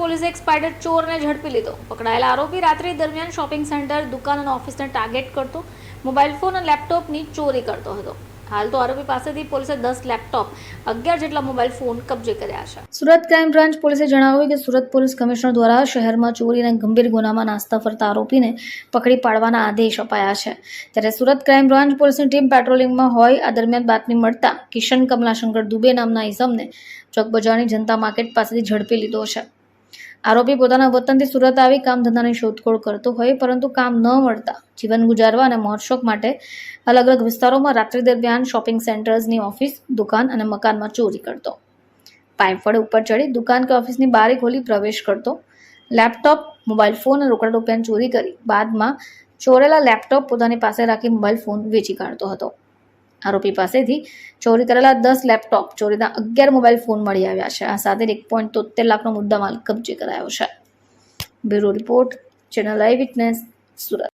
પોલીસે એક સ્પાઈડર ચોરને ઝડપી લીધો. પકડાયેલા આરોપી રાત્રિ દરમિયાન શોપિંગ સેન્ટર દુકાન અને ઓફિસને ટાર્ગેટ કરતો મોબાઈલ ફોન અને લેપટોપની ચોરી કરતો હતો. હાલ તો આરોપી પાસેથી પોલીસે દસ લેપટોપ અગિયાર જેટલા મોબાઈલ ફોન કબજે કર્યા છે. સુરત ક્રાઇમ બ્રાન્ચ પોલીસે જણાવ્યું કે સુરત પોલીસ કમિશનર દ્વારા શહેરમાં ચોરી અને ગંભીર ગુનામાં નાસ્તા ફરતા આરોપીને પકડી પાડવાના આદેશ અપાયા છે. ત્યારે સુરત ક્રાઇમ બ્રાન્ચ પોલીસની ટીમ પેટ્રોલિંગમાં હોય, આ દરમિયાન બાતમી મળતા કિશન કમલાશંકર દુબે નામના ઇસમને ચોકબજારની જનતા માર્કેટ પાસેથી ઝડપી લીધો છે. આરોપી પોતાના વતનથી સુરત આવી કામ ધંધાની શોધખોળ કરતો હોય, પરંતુ કામ ન મળતા જીવન ગુજારવા અને મોજશોખ માટે અલગ અલગ વિસ્તારોમાં રાત્રિ દરમિયાન શોપિંગ સેન્ટર્સની ઓફિસ, દુકાન અને મકાનમાં ચોરી કરતો. પાઇપ ઉપર ચડી દુકાન કે ઓફિસની બારી ખોલી પ્રવેશ કરતો. લેપટોપ, મોબાઈલ ફોન અને રોકડા રૂપિયાની ચોરી કરી. બાદમાં ચોરેલા લેપટોપ પોતાની પાસે રાખી મોબાઈલ ફોન વેચી કાઢતો હતો. આરોપી પાસેથી ચોરી કરેલા દસ લેપટોપ, ચોરીના અગિયાર મોબાઈલ ફોન મળી આવ્યા છે. આ સાથે એક પોઈન્ટ તોતેર લાખનો મુદ્દામાલ કબજે કરાયો છે. Bureau report, channel eye witness, Surat.